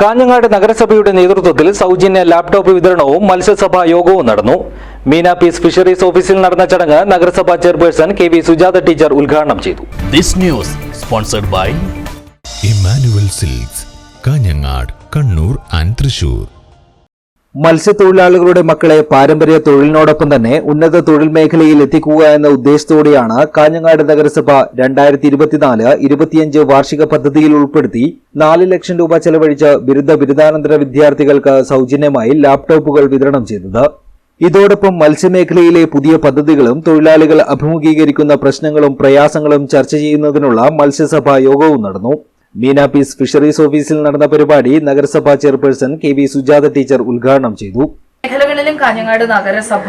കാഞ്ഞങ്ങാട് നഗരസഭയുടെ നേതൃത്വത്തിൽ സൗജന്യ ലാപ്ടോപ്പ് വിതരണവും മത്സ്യസഭാ യോഗവും നടന്നു. മീന പീസ് ഫിഷറീസ് ഓഫീസിൽ നടന്ന ചടങ്ങ് നഗരസഭാ chairperson K V Sujatha teacher ഉദ്ഘാടനം ചെയ്തു. This news sponsored by Emmanuel silks Kanhangad Kannur and Thrissur മത്സ്യത്തൊഴിലാളികളുടെ മക്കളെ പാരമ്പര്യ തൊഴിലിനോടൊപ്പം തന്നെ ഉന്നത തൊഴിൽ മേഖലയിൽ എത്തിക്കുക എന്ന ഉദ്ദേശത്തോടെയാണ് കാഞ്ഞങ്ങാട് നഗരസഭ രണ്ടായിരത്തി ഇരുപത്തിനാല് ഇരുപത്തിയഞ്ച് വാർഷിക പദ്ധതിയിൽ ഉൾപ്പെടുത്തി നാല് ലക്ഷം രൂപ ചെലവഴിച്ച് ബിരുദ ബിരുദാനന്തര വിദ്യാർത്ഥികൾക്ക് സൗജന്യമായി ലാപ്ടോപ്പുകൾ വിതരണം ചെയ്തത്. ഇതോടൊപ്പം മത്സ്യമേഖലയിലെ പുതിയ പദ്ധതികളും തൊഴിലാളികൾ അഭിമുഖീകരിക്കുന്ന പ്രശ്നങ്ങളും പ്രയാസങ്ങളും ചർച്ച ചെയ്യുന്നതിനുള്ള മത്സ്യസഭാ യോഗവും നടന്നു. മീന പീസ് ഫിഷറീസ് ഓഫീസിൽ നടന്ന പരിപാടി നഗരസഭാ chairperson K V Sujatha teacher ഉദ്ഘാടനം ചെയ്തു. മേഖലകളിലും കാഞ്ഞങ്ങാട് നഗരസഭ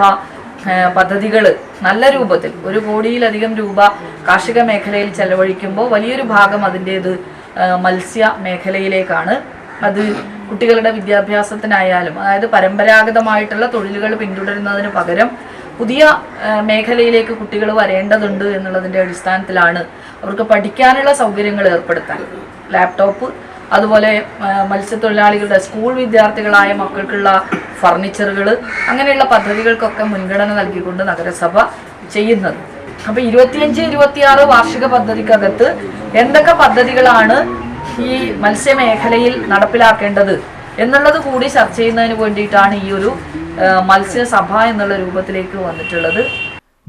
പദ്ധതികൾ നല്ല രൂപത്തിൽ ഒരു കോടിയിലധികം രൂപ കാർഷിക മേഖലയിൽ ചെലവഴിക്കുമ്പോൾ വലിയൊരു ഭാഗം അതിന്റേത് മത്സ്യ മേഖലയിലേക്കാണ്. അത് കുട്ടികളുടെ വിദ്യാഭ്യാസത്തിനായാലും അതായത് പരമ്പരാഗതമായിട്ടുള്ള തൊഴിലുകൾ പിന്തുടരുന്നതിന് പകരം പുതിയ മേഖലയിലേക്ക് കുട്ടികൾ വരേണ്ടതുണ്ട് എന്നുള്ളതിന്റെ അടിസ്ഥാനത്തിലാണ് അവർക്ക് പഠിക്കാനുള്ള സൗകര്യങ്ങൾ ഏർപ്പെടുത്താൻ. ലാപ്ടോപ്പ് അതുപോലെ മത്സ്യത്തൊഴിലാളികളുടെ സ്കൂൾ വിദ്യാർത്ഥികളായ മക്കൾക്കുള്ള ഫർണിച്ചറുകൾ അങ്ങനെയുള്ള പദ്ധതികൾക്കൊക്കെ മുൻഗണന നൽകിക്കൊണ്ട് നഗരസഭ ചെയ്യുന്നത്. അപ്പോൾ ഇരുപത്തിയഞ്ച് ഇരുപത്തിയാറ് വാർഷിക പദ്ധതിക്കകത്ത് എന്തൊക്കെ പദ്ധതികളാണ് ഈ മത്സ്യമേഖലയിൽ നടപ്പിലാക്കേണ്ടത് എന്നുള്ളത് കൂടി ചർച്ച ചെയ്യുന്നതിന് വേണ്ടിയിട്ടാണ് ഈ ഒരു മത്സ്യസഭ എന്നുള്ള രൂപത്തിലേക്ക് വന്നിട്ടുള്ളത്.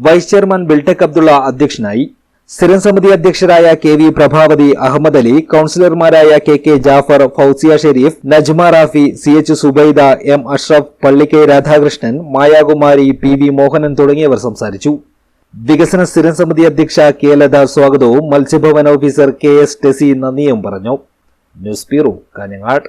വൈസ് ചെയർമാൻ ബിൽടെക് അബ്ദുള്ള അധ്യക്ഷനായി. സ്ഥിരം സമിതി അധ്യക്ഷരായ K V Prabhavathi Ahmed Ali കൌൺസിലർമാരായ K K Jafar Fousiya Shereef Najma Rafi C H Subaida M Ashraf Pallikke Radhakrishnan Mayakumari P V Mohanan തുടങ്ങിയവർ സംസാരിച്ചു. വികസന സ്ഥിരം സമിതി അധ്യക്ഷ കെ ലത സ്വാഗതവും Matsyabhavan officer K S Tessy നന്ദിയും പറഞ്ഞു. News bureau Kanhangad.